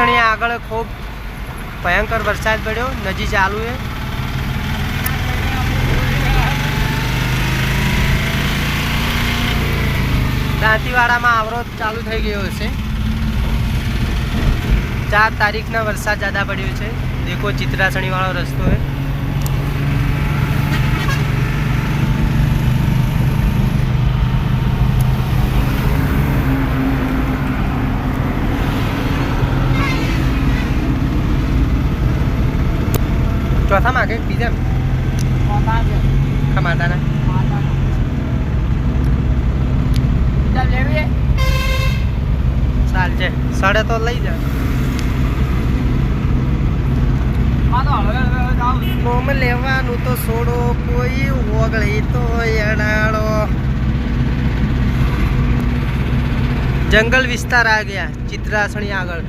ચિત્રાસણી આગળ ખૂબ ભયંકર વરસાદ પડ્યો. નજી ચાલુ છે. દાંતીવાડામાં અવરોધ ચાલુ થઈ ગયો છે ચાર તારીખના વરસાદ જ્યાદા પડ્યો છે. દેખો ચિત્રાસણીવાળો રસ્તો છે. ચોથા માગે બીજા ખમાતાના ચાલ છે. સાડે તો લઈ જા. મોમ લેવાનું તો છોડો કોઈ ઓગળી તો એડાડો જંગલ વિસ્તાર આ ગયા ચિત્રાસણી આગળ.